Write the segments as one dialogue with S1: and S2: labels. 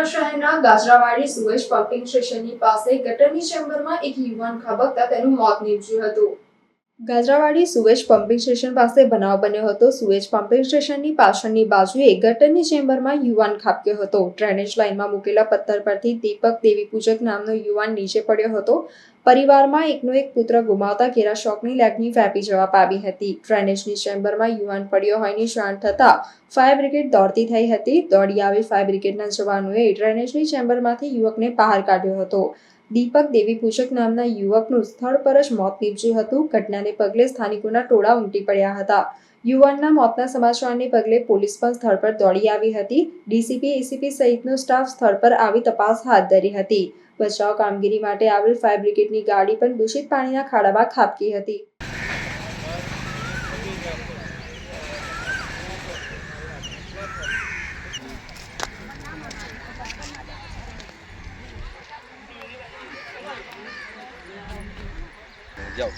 S1: પાટણ શહેરના Gajrawadi sewage pumping સ્ટેશનની પાસે ગટરની ચેમ્બરમાં એક યુવાન ખાબકતા તેનું મોત નીપજ્યું હતું. ગાજરાવાડી સુએજ પમ્પિંગ સ્ટેશન પાસે બનાવ બન્યો હતો. સુએજ પમ્પિંગ સ્ટેશનની પાછળની બાજુએ ગટરની ચેમ્બરમાં યુવાન ખાબક્યો હતો. ડ્રેનેજ લાઇનમાં મૂકેલા પથ્થર પરથી દીપક દેવી પૂજક નામનો યુવાન નીચે પડ્યો હતો. પરિવારમાં એકનો એક પુત્ર ગુમાવતા ઘેરા શોકની લાગણી વ્યાપી જવા પામી હતી. ડ્રેનેજની ચેમ્બરમાં યુવાન પડ્યો હોયની જાણ થતાં ફાયર બ્રિગેડ દોડતી થઈ હતી. દોડી આવી ફાયર બ્રિગેડના જવાનોએ ડ્રેનેજની ચેમ્બરમાંથી યુવકને બહાર કાઢ્યો હતો. દીપક દેવી પૂજક નામના યુવકનું સ્થળ પર જ મોત નીપજ્યું હતું. ઘટનાને પગલે સ્થાનિકોના ટોળા ઉમટી પડ્યા હતા. યુવાનના મોતના સમાચારને પગલે પોલીસ પણ સ્થળ પર દોડી આવી હતી. ડીસીપી, એસીપી સહિતનો સ્ટાફ સ્થળ પર આવી તપાસ હાથ ધરી હતી. બચાવ કામગીરી માટે આવેલ ફાયર બ્રિગેડની ગાડી પણ દૂષિત પાણીના ખાડામાં ખાબકી હતી.
S2: જાઓ.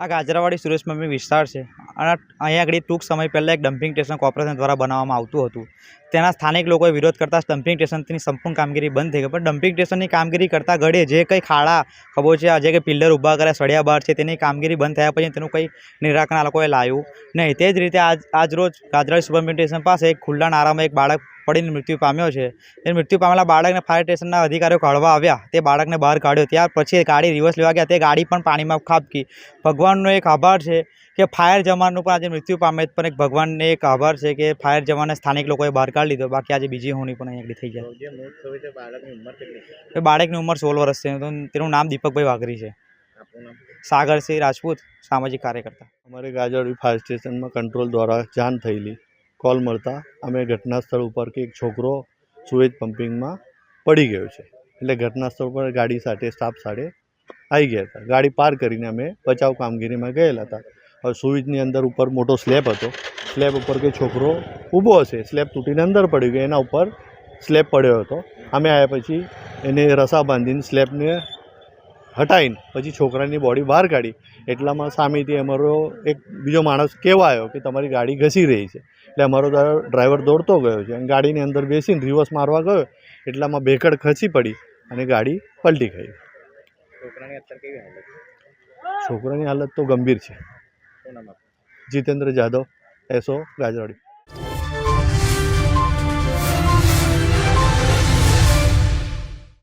S3: આ ગાજરાવાડી સુરેશ મમ્મી વિસ્તાર છે. અને અહીંયા આગળ ટૂંક સમય પહેલાં એક ડમ્પિંગ સ્ટેશન કોર્પોરેશન દ્વારા બનાવવામાં આવતું હતું. તેના સ્થાનિક લોકોએ વિરોધ કરતાં ડમ્પિંગ સ્ટેશનની સંપૂર્ણ કામગીરી બંધ થઈ ગઈ. પણ ડમ્પિંગ સ્ટેશનની કામગીરી કરતાં ઘડે જે કંઈ ખાડા ખબોચિયા જે કંઈ પિલ્લર ઊભા કર્યા, સળિયા બહાર છે, તેની કામગીરી બંધ થયા પછી તેનું કંઈ નિરાકરણ આ લોકોએ લાવ્યું નહીં. તે જ રીતે આજ આજ રોજ ગાજરાવાડી સુપર પાસે એક ખુલ્લા નારામાં એક બાળક પડીને મૃત્યુ પામ્યો છે. એ મૃત્યુ પામેલા બાળકને ફાયર સ્ટેશનના અધિકારીઓ કાઢવા આવ્યા. તે બાળકને બહાર કાઢ્યો. ત્યાર પછી ગાડી રિવર્સ લેવા ગયા. તે ગાડી પણ પાણીમાં ખાબકી. ભગવાનનો એક આભાર છે કે ફાયર જવાનનું પણ આજે મૃત્યુ પામે પણ એક ભગવાનને એક આભાર છે કે ફાયર જવાનને સ્થાનિક લોકોએ બહાર કાઢી લીધો. બાકી આજે બીજી હોની પણ અહીં આગળ થઈ જાય.
S2: બાળકની ઉંમર
S3: એ બાળકની ઉંમર સોળ વર્ષ છે. તો તેનું નામ દીપકભાઈ વાઘરી છે. સાગરસિંહ રાજપૂત સામાજિક કાર્યકર્તા.
S4: અમારે ગાજરડી ફાયર સ્ટેશનમાં કંટ્રોલ દ્વારા જાણ થયેલી. કોલ મળતા અમે ઘટના સ્થળ ઉપર કે એક છોકરો સુએજ પમ્પિંગમાં પડી ગયો છે. એટલે ઘટના સ્થળ પર ગાડી સાથે સ્ટાફ સાથે આવી ગયા હતા. ગાડી પાર કરીને અમે બચાવ કામગીરીમાં ગયેલા હતા. હવે સુવિજની અંદર ઉપર મોટો સ્લેબ હતો. સ્લેબ ઉપર કે છોકરો ઊભો હશે. સ્લેબ તૂટીને અંદર પડી ગયો. એના ઉપર સ્લેબ પડ્યો હતો. અમે આવ્યા પછી એને રસા બાંધીને સ્લેબને હટાવીને પછી છોકરાની બોડી બહાર કાઢી. એટલામાં સામેથી અમારો એક બીજો માણસ કહેવાયો કે તમારી ગાડી ઘસી રહી છે. એટલે અમારો ડ્રાઈવર દોડતો ગયો છે. અને ગાડીની અંદર બેસીને રિવર્સ મારવા ગયો એટલામાં બેકડ ખસી પડી અને ગાડી પલટી ગઈ.
S2: છોકરાની હાલત
S4: છોકરાની હાલત તો ગંભીર છે. જીતેન્દ્ર જાદવ એસો ગાજવાડી